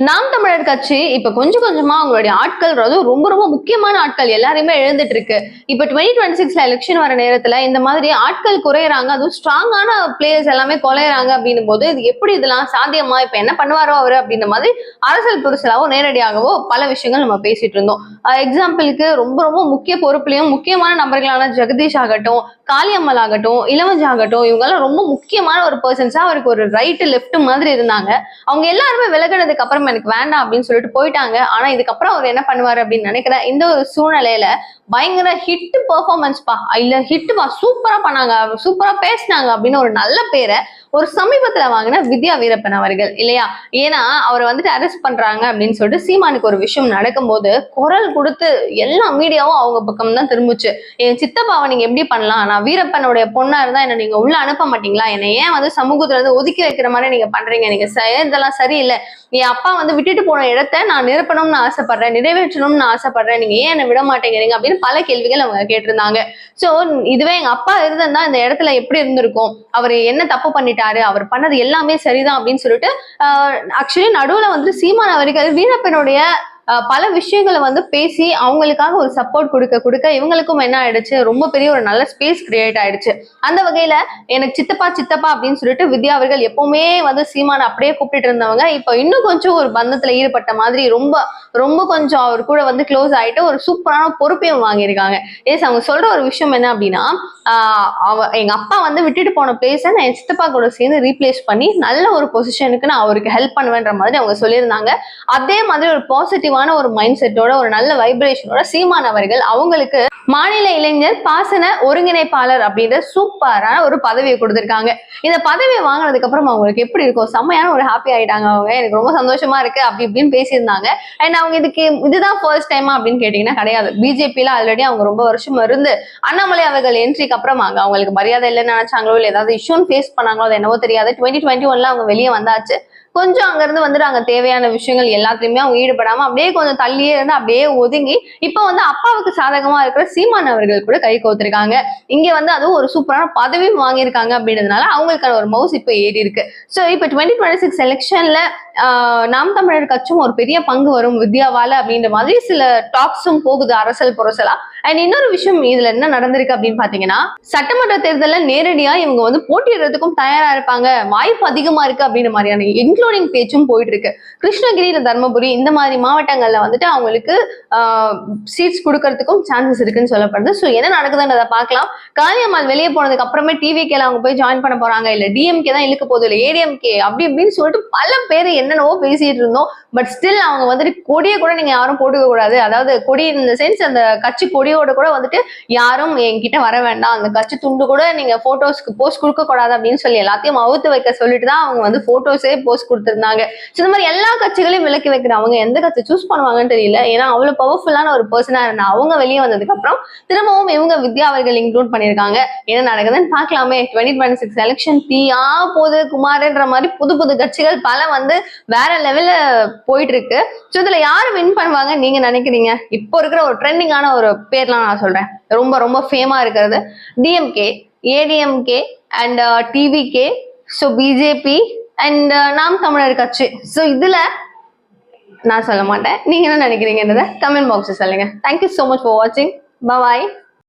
நாம் தமிழர் கட்சி இப்ப கொஞ்சம் கொஞ்சமா அவங்களுடைய ஆட்கள் ரொம்ப ரொம்ப முக்கியமான ஆட்கள் எல்லாரையுமே எழுந்துட்டு இருக்கு இப்ப டுவெண்ட்டி டுவெண்ட்டி சிக்ஸ்ல எலெக்ஷன் வர நேரத்துல இந்த மாதிரி ஆட்கள் குறையறாங்க அதுவும் ஸ்ட்ராங்கான பிளேயர்ஸ் எல்லாமே குலையறாங்க அப்படின்னும் போது இது எப்படி இதெல்லாம் சாத்தியமா? இப்ப என்ன பண்ணுவாரோ அவரு அப்படின்ற மாதிரி அரசியல் புரிசலாவோ நேரடியாகவோ பல விஷயங்கள் நம்ம பேசிட்டு இருந்தோம். எக்ஸாம்பிளுக்கு ரொம்ப ரொம்ப முக்கிய பொறுப்புலையும் முக்கியமான நபர்களான ஜெகதீஷ் ஆகட்டும் காளியம்மல் ஆகட்டும் இளவஞ்சி ஆகட்டும் இவங்கெல்லாம் ரொம்ப முக்கியமான ஒரு பர்சன்ஸா அவருக்கு ஒரு ரைட்டு லெஃப்ட் மாதிரி இருந்தாங்க. அவங்க எல்லாருமே விலகினதுக்கு அப்புறம் எனக்கு வேண்டாம் அப்படின்னு சொல்லிட்டு போயிட்டாங்க. ஆனா இதுக்கப்புறம் அவர் என்ன பண்ணுவார் அப்படின்னு நினைக்கிறேன் இந்த ஒரு சூழ்நிலையில பயங்கர ஹிட் பெர்ஃபார்மன்ஸ் பா. இல்ல ஹிட் பா. சூப்பரா பண்ணாங்க சூப்பரா பேசினாங்க அப்படின்னு ஒரு நல்ல பேரை ஒரு சமீபத்துல வாங்கின வித்யா வீரப்பன் அவர்கள் இல்லையா? ஏன்னா அவரை வந்துட்டு அரெஸ்ட் பண்றாங்க அப்படின்னு சொல்லிட்டு சீமானுக்கு ஒரு விஷயம் நடக்கும்போது குரல் கொடுத்து எல்லா மீடியாவும் அவங்க பக்கம் தான் திரும்பிச்சு. என் சித்தப்பாவை நீங்க எப்படி பண்ணலாம்? நான் வீரப்பனுடைய பொண்ணா இருந்தா என்ன நீங்க உள்ள அனுப்ப மாட்டீங்களா? என்னை ஏன் வந்து சமூகத்துல இருந்து ஒதுக்கி வைக்கிற மாதிரி நீங்க பண்றீங்க? நீங்க இதெல்லாம் சரியில்லை. என் அப்பா வந்து விட்டுட்டு போன இடத்த நான் நிரப்பணும்னு ஆசைப்படுறேன் நிறைவேற்றணும்னு ஆசைப்படுறேன். நீங்க ஏன் என்னை விட மாட்டேங்கிறீங்க? அப்படின்னு பல கேள்விகள் அவங்க கேட்டிருந்தாங்க. சோ இதுவே எங்க அப்பா இருந்திருந்தா இந்த இடத்துல எப்படி இருந்திருக்கும்? அவர் என்ன தப்பு பண்ணிட்டு பண்ணிட்டாரு. அவர் பண்ணது எல்லாமே சரிதான் அப்படின்னு சொல்லிட்டு ஆக்சுவலி நடுவுல வந்து சீமான் வரைக்கும் வீரப்பனுடைய பல விஷயங்களை வந்து பேசி அவங்களுக்காக ஒரு சப்போர்ட் கொடுக்க கொடுக்க இவங்களுக்கும் என்ன ஆயிடுச்சு? ரொம்ப பெரிய ஒரு நல்ல ஸ்பேஸ் கிரியேட் ஆயிடுச்சு. அந்த வகையில எனக்கு சித்தப்பா சித்தப்பா அப்படின்னு சொல்லிட்டு வித்யா அவர்கள் எப்பவுமே வந்து சீமான அப்படியே கூப்பிட்டு இருந்தவங்க. இப்போ இன்னும் கொஞ்சம் ஒரு பந்தத்துல ஈடுபட்ட மாதிரி ரொம்ப ரொம்ப கொஞ்சம் அவர் கூட வந்து க்ளோஸ் ஆயிட்டு ஒரு சூப்பரான பொறுப்பையும் வாங்கியிருக்காங்க. ஏஸ் அவங்க சொல்ற ஒரு விஷயம் என்ன அப்படின்னா அவ எங்க அப்பா வந்து விட்டுட்டு போன பிளேஸை நான் என் சித்தப்பா கூட சேர்ந்து ரீப்ளேஸ் பண்ணி நல்ல ஒரு பொசிஷனுக்கு நான் அவருக்கு ஹெல்ப் பண்ணுவேன்ற மாதிரி அவங்க சொல்லியிருந்தாங்க. அதே மாதிரி ஒரு பாசிட்டிவ் பாசிட்டிவான ஒரு மைண்ட் செட்டோட ஒரு நல்ல வைப்ரேஷனோட சீமான் அவர்கள் அவங்களுக்கு மாநில இளைஞர் பாசன ஒருங்கிணைப்பாளர் அப்படின்ற சூப்பரான ஒரு பதவியை கொடுத்துருக்காங்க. இந்த பதவியை வாங்கினதுக்கு அப்புறம் அவங்களுக்கு எப்படி இருக்கும் செம்மையான ஒரு ஹாப்பி ஆயிட்டாங்க அவங்க. எனக்கு ரொம்ப சந்தோஷமா இருக்கு அப்படி இப்படின்னு பேசியிருந்தாங்க. அண்ட் அவங்க இதுக்கு இதுதான் ஃபர்ஸ்ட் டைமா அப்படின்னு கேட்டீங்கன்னா கிடையாது. பிஜேபியில ஆல்ரெடி அவங்க ரொம்ப வருஷம் இருந்து அண்ணாமலை அவர்கள் என்ட்ரிக்கு அப்புறம் அங்க அவங்களுக்கு மரியாதை இல்லைன்னு நினைச்சாங்களோ இல்லை ஏதாவது இஷ்யூன்னு ஃபேஸ் பண்ணாங்களோ அது என்னவோ தெரியாது. டுவெண்ட்டி டுவெண்ட்டி ஒன்ல அவங்க வெளியே வந்தாச்சு. கொஞ்சம் அங்கிருந்து வந்துட்டு அங்க தேவையான விஷயங்கள் எல்லாத்துலயுமே அவங்க ஈடுபடாம அப்படியே கொஞ்சம் தள்ளியே இருந்து அப்படியே ஒதுங்கி இப்போ வந்து அப்பாவுக்கு சாதகமா இருக்கிற சீமான் அவர்கள் கூட கை கோத்திருக்காங்க இங்க வந்து அதுவும் ஒரு சூப்பரான பதவியும் வாங்கியிருக்காங்க அப்படின்றதுனால அவங்களுக்கான ஒரு மவுஸ் இப்போ ஏறி இருக்கு. ஸோ இப்போ டுவெண்ட்டி டுவெண்ட்டி சிக்ஸ் எலெக்ஷன்ல நாம் தமிழர் கட்சியும் ஒரு பெரிய பங்கு வரும் வித்யாவால அப்படின்ற மாதிரி சில டாக்ஸும் போகுது அரசல் புரசலா. அண்ட் இன்னொரு விஷயம் இதுல என்ன நடந்திருக்கு அப்படின்னு பாத்தீங்கன்னா சட்டமன்ற தேர்தலில் நேரடியா இவங்க வந்து போட்டியிடுறதுக்கும் தயாரா இருப்பாங்க. வாய்ப்பு அதிகமா இருக்கு அப்படின்ற மாதிரியான இன்க்ளூடிங் பேச்சும் போயிட்டு இருக்கு கிருஷ்ணகிரி தர்மபுரி இந்த மாதிரி மாவட்டங்கள்ல வந்துட்டு அவங்களுக்கு சீட்ஸ் கொடுக்கறதுக்கும் சான்சஸ் இருக்குன்னு சொல்லப்படுது. ஸோ என்ன நடக்குதுன்றதை பார்க்கலாம். காளியம்மாள் வெளியே போனதுக்கு அப்புறமே டிவிகேல அவங்க போய் ஜாயின் பண்ண போறாங்க. இல்ல டிஎம்கே தான் இழுக்க போதும் இல்ல ஏடிஎம்கே அப்படி இப்படின்னு சொல்லிட்டு பல பேர் என்னென்னவோ பேசிட்டு இருந்தோம். பட் ஸ்டில் அவங்க வந்துட்டு கொடியை கூட நீங்க யாரும் போட்டுக்க கூடாது. அதாவது கொடி இந்த சென்ஸ் அந்த கட்சி கொடியோட கூட வந்துட்டு யாரும் என்கிட்ட வர வேண்டாம். அந்த கட்சி துண்டு கூட நீங்க போட்டோஸ்க்கு போஸ்ட் கொடுக்க கூடாது அப்படின்னு சொல்லி எல்லாத்தையும் அவுத்து வைக்க சொல்லிட்டு தான் அவங்க வந்து போட்டோஸே போஸ்ட் கொடுத்துருந்தாங்க. இந்த மாதிரி எல்லா கட்சிகளையும் விலக்கி வைக்கிற அவங்க எந்த கட்சி சூஸ் பண்ணுவாங்கன்னு தெரியல. ஏன்னா அவ்வளவு பவர்ஃபுல்லான ஒரு பர்சனா இருந்தா அவங்க வெளியே வந்ததுக்கு அப்புறம் திரும்பவும் இவங்க வித்யா அவர்கள் இன்க்ளூட் பண்ணிருக்காங்க என்ன நடக்குதுன்னு பார்க்கலாமே. டுவெண்ட்டி டுவெண்ட்டி சிக்ஸ் எலெக்ஷன் தீயா போது குமார்ன்ற மாதிரி புது புது கட்சிகள் பல வந்து வேற லெவல்ல போயிட்டு இருக்கு ஸோ இதுல யாரு வின் பண்ணுவாங்க நீங்க நினைக்கிறீங்க? இப்போ இருக்கிற ஒரு ட்ரெண்டிங்கான ஒரு பேர்லாம் நான் சொல்றேன். ரொம்ப ரொம்ப ஃபேமா இருக்கிறது. DMK ADMK and TVK so BJP and Naam Tamilar Katchi. So இதுல நான் சொல்ல மாட்டேன். நீங்க என்ன நினைக்கிறீங்கன்றத கமெண்ட் பாக்ஸ் சொல்லுங்க. Thank you so much for வாட்சிங் பாய்